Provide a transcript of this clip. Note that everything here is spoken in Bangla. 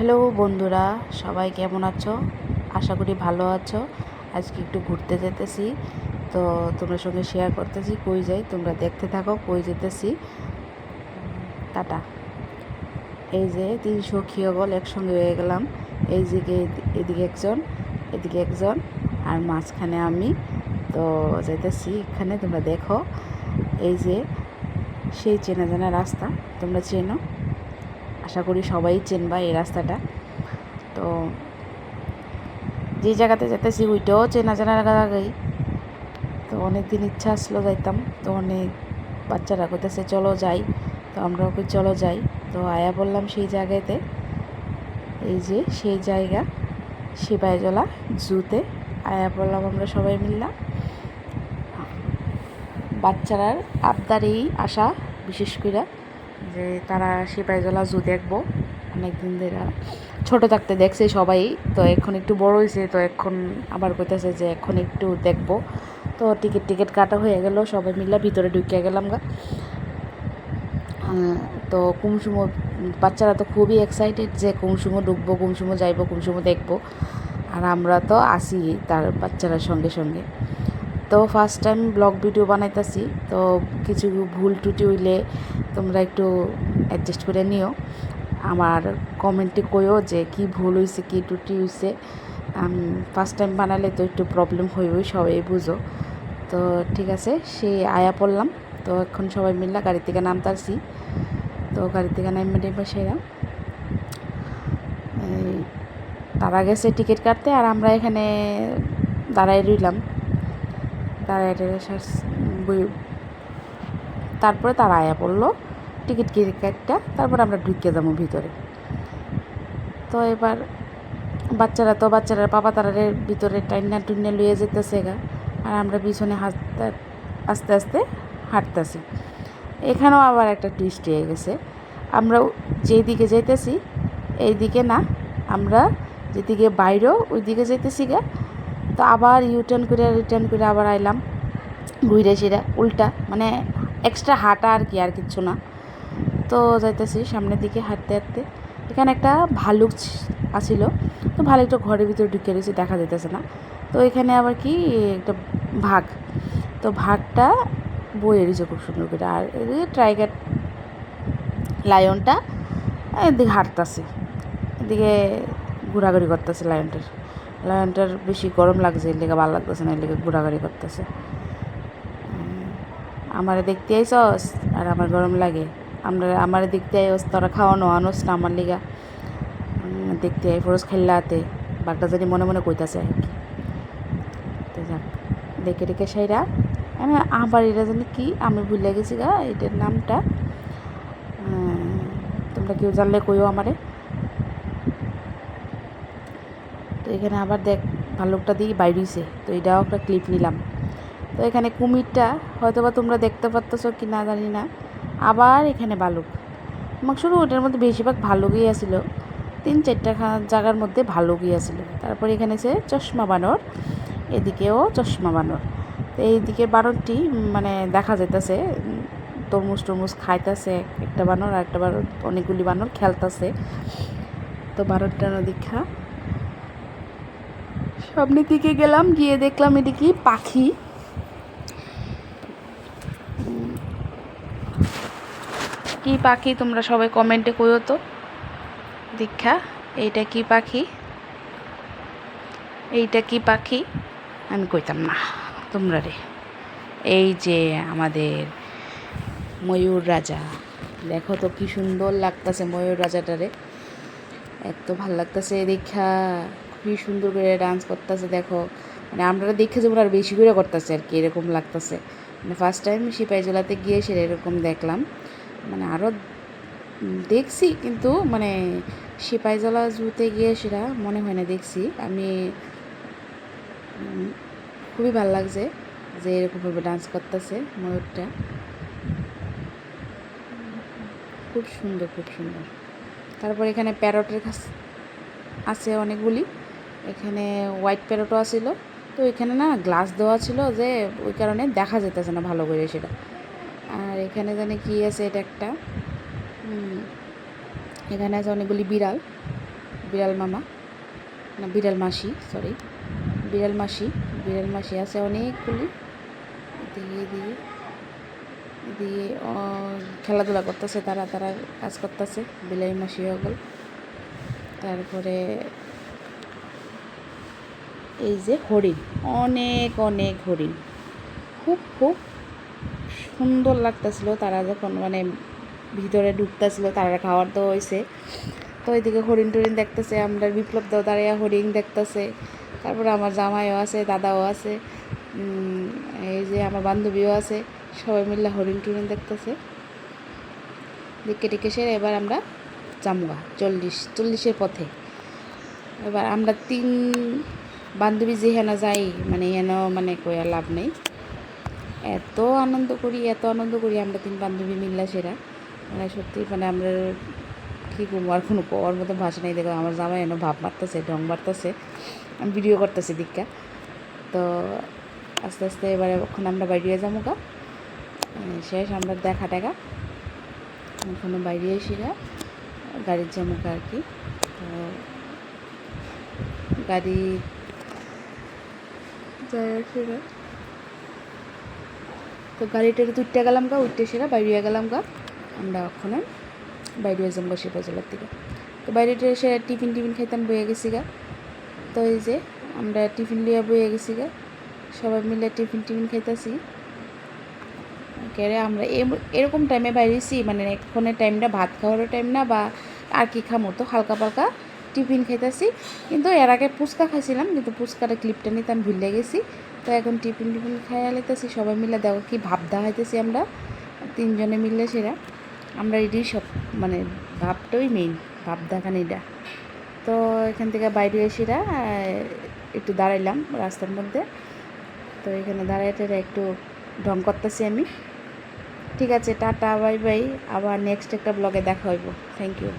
হ্যালো বন্ধুরা, সবাই কেমন আছো? আশা করি ভালো আছো। আজকে একটু ঘুরতে যেতেছি। তো তোমার সঙ্গে শেয়ার করতেছি, কই যাই, তোমরা দেখতে থাকো, কই যেতেছি। টাটা। এই যে তিনশো খিয়গল একসঙ্গে হয়ে গেলাম। এই দিকে এদিকে একজন এদিকে একজন, আর মাঝখানে আমি। তো যেতেছি এখানে তোমরা দেখো। এই যে সেই চেনা জানা রাস্তা, তোমরা চেনো? আশা করি সবাই চেনবা এই রাস্তাটা। তো যে জায়গাতে যেতেছি ওইটাও চেনা জানা জায়গায় তো অনেক দিন ইচ্ছা আসলো যাইতাম, তো অনেক বাচ্চারা কইতেছে, চলো যাই। তো আমরা ওকে, চলো যাই। তো আয়া বললাম সেই জায়গাতে। এই যে সেই জায়গা সিপাহীজলা জুতে। আয়া বললাম আমরা সবাই মিললাম বাচ্চারার আবদারেই আসা বিশেষ করে যে তারা সিপাহীজলা জু দেখব। অনেক দিন ধরে ছোটো থাকতে দেখছে সবাই। তো এখন একটু বড় হয়েছে তো এখন আবার কইতেছে যে এখন একটু দেখব। তো টিকিট টিকিট কাটা হয়ে গেল, সবাই মিলে ভিতরে ঢুকিয়ে গেলাম গা। তো কুমসুমো, বাচ্চারা তো খুবই এক্সাইটেড যে কুমসুমো ঢুকবো, কুমসুমো যাইবো, কুমসুমো দেখব। আর আমরা তো আসি তার বাচ্চারা সঙ্গে সঙ্গে। তো ফার্স্ট টাইম ব্লগ ভিডিও বানাইতেছি, তো কিছু ভুল টুটি হইলে তোমরা একটু অ্যাডজাস্ট করে নিও। আমার কমেন্টে কইও যে কি ভুল হয়েছে কী টুটি হয়েছে ফার্স্ট টাইম বানালে তো একটু প্রবলেম হইবই, সবাই বুঝো। তো ঠিক আছে, সে আয়া পড়লাম। তো এখন সবাই মিললা গাড়ি থেকে নামতাছি তো গাড়ি থেকে নামে নেবে সেরা তারা গেছে টিকিট কাটতে আর আমরা এখানে দাঁড়াই রইলাম। দাঁড়াই তারপরে তারা আয়া পড়ল। টিকিট কাটটা তারপর আমরা ঢুকিয়ে যাব ভিতরে। তো এবার বাচ্চারা তো বাচ্চারা পাপা তারারের ভিতরে টাইনা টুইনা লুয়ে যেতেছে গা। আর আমরা পিছনে হাঁটতে, আস্তে আস্তে হাঁটতেছি। এখানেও আবার একটা টুইস্ট হয়ে গেছে। আমরা যেই দিকে যাইতেছি এই দিকে না, আমরা যেদিকে বাইরেও ওই দিকে যাইতেছি গা। তো আবার ইউটার্ন করে রিটার্ন করে আবার আইলাম। ঘুরে সেরা উল্টা মানে এক্সট্রা হাঁটা আর কি, আর কিচ্ছু না। তো যাইতেছি সামনের দিকে হাঁটতে হাঁটতে। এখানে একটা ভালুক আসিল তো ভালুকটা ঘরের ভিতরে ঢুকে রয়েছে, দেখা যেতেছে না। তো এখানে আবার কি, একটা ভাগ। তো ভাগটা বয়ে রয়েছে খুব সুন্দর করে। আর এদিকে ট্রাইগার লায়নটা, এদিকে হাঁটতেছে। এদিকে ঘোরাঘুরি করতেছে লায়নটার। লায়নটার বেশি গরম লাগছে, এর লেগে ভালো লাগতেছে না, এর লেগে ঘোরাঘুরি করতেছে। আমার দেখতে আইসস, আর আমার গরম লাগে। আমরা, আমার দেখতে আইস তোরা খাওয়ানো আনোস না আমার লিগা। দেখতে আই ফরস খেললাতে বাঘটা জানি মনে মনে কইতাছে আর কি। তো যাক, দেখে রেখে সাইরা, আমি আবার এটা জানি কি, আমি ভুলে গেছি গা এটার নামটা। তোমরা কেউ জানলে কইও আমারে। তো এখানে আবার দেখ, ভাল্লুকটা দিয়ে বাইরেছে তো এটাও একটা ক্লিপ নিলাম। তো এখানে কুমিরটা হয়তো বা তোমরা দেখতে পারতেছ কি না জানি না। আবার এখানে ভালুক শুরু ওটার মধ্যে বেশিরভাগ ভালুকই আসিল তিন চারটা জায়গার মধ্যে ভালুকই আসিল তারপর এখানে সে চশমা বানর, এদিকেও চশমা বানর। তো এইদিকে বানরটি মানে দেখা যাইতেছে তরমুজ টরমুজ খাইতেছে একটা বানর আর একটা বানর, অনেকগুলি বানর খেলতেছে। তো বানরটা দীক্ষা সামনের দিকে গেলাম, গিয়ে দেখলাম এটি কি পাখি। কি পাখি তোমরা সবাই কমেন্টে কইও তো। দীক্ষা, এইটা কি পাখি? এইটা কি পাখি? আমি কইতাম না, তোমরা রে। এই যে আমাদের ময়ূর রাজা, দেখো তো কি সুন্দর লাগতেছে ময়ূর রাজাটারে এত ভালো লাগতেছে দীক্ষা, খুবই সুন্দর করে ডান্স করতেছে, দেখো। মানে আমরা দেখে যেমন আর বেশি করে করতেছে আর কি, এরকম লাগতেছে। মানে ফার্স্ট টাইম সিপাহী জেলাতে গিয়ে সেটা এরকম দেখলাম। মানে আরও দেখছি, কিন্তু মানে সিপাহীজলা জুতে গিয়ে সেটা মনে হয় না, দেখছি। আমি খুবই ভালো লাগছে যে এরকমভাবে ডান্স করতেছে ময়ূরটা। খুব সুন্দর খুব সুন্দর। তারপর এখানে প্যারটের কাছ, আছে অনেকগুলি। এখানে হোয়াইট প্যারটও আছিল। তো এখানে না গ্লাস দেওয়া ছিল যে ওই কারণে দেখা যেতেছে না ভালো করে সেটা। আর এখানে জানি কি আছে, এটা একটা। এখানে আছে অনেকগুলি বিড়াল। বিড়াল মামা। না, বিড়াল মাসি সরি বিড়াল মাসি বিড়াল মাসি আছে অনেকগুলি। দিয়ে দিয়ে দিয়ে খেলাধুলা করতেছে, তারা তারা কাজ করতেছে, বিলাই মাসি হগল তারপরে এই যে হরিণ, অনেক অনেক হরিণ। খুব খুব সুন্দর লাগতেছিল, তারা যখন মানে ভিতরে ঢুকতেছিল তারা খাওয়ার তো হয়েছে তো ওইদিকে হরিণ টরিণ দেখতেছে, আমরা বিপ্লব দাও দাঁড়িয়ে হরিণ দেখতেছে। তারপরে আমার জামাইও আছে, দাদাও আছে এই যে আমার বান্ধবীও আছে, সবাই মিলে হরিণ টরিণ দেখতেছে। দেখে টেকে সেরে এবার আমরা জামুয়া, চল্লিশ, চল্লিশের পথে। এবার আমরা তিন বান্ধবী যেখানে যাই মানে হেন মানে কয়া লাভ নেই। এত আনন্দ করি, এত আনন্দ করি, আমরা তিন বান্ধবী মিল্লা সেরা। মানে সত্যি মানে আমরা কী আর কোনো পাওয়ার মতো ভাষা নেই। দেখো, আমার জামাই এনে ভাব মারতেছে, ঢং মারতেছে আমি ভিডিও করতেছি দীক্ষা। তো আস্তে আস্তে এবারে ওখানে আমরা বাইরে যাব গা। শেষ আমরা দেখা টেকা ওখানে বাইরে এসি গা। গাড়ির জামুকা আর কি। তো গাড়ি যায় সেরা তো গাড়িটা উঠতে গেলাম গা, উঠতে সেরা বাইরে গেলাম গা। আমরা ওখানে বাইরে যাম গা সে বাজারের থেকে তো বাইরেটা এসে টিফিন টিফিন খাইতাম বয়ে গেছি গা। তো এই যে আমরা টিফিন লিয়ে বয়ে গেছি গা। সবাই মিলে টিফিন টিফিন খাইতেছি। কেরে আমরা এরকম টাইমে বাইরেছি মানে এখনের টাইমটা ভাত খাওয়ারও টাইম না বা আর কি খামো, তো হালকা পালকা টিফিন খাইতেছি। কিন্তু এর আগে ফুচকা খাইছিলাম, কিন্তু ফুচকাটা ক্লিপটা নিতে আমি ভুলে গেছি। তো এখন টিফিন টিফিন খাইয়া লাইতেছি, সবাই মিলে দেখো কি ভাব দেখাইতেছি আমরা। তিনজনে মিললে সেরা। আমরা এটাই সব মানে ভাবটাই মেইন ভাব দেখানিটা তো এখান থেকে বাইরে এসেরা একটু দাঁড়াইলাম রাস্তার মধ্যে। তো এখানে দাঁড়াই একটু ঢং করতেছি আমি। ঠিক আছে, টাটা, বাই বাই। আবার নেক্সট একটা ব্লগে দেখা হইব। Thank you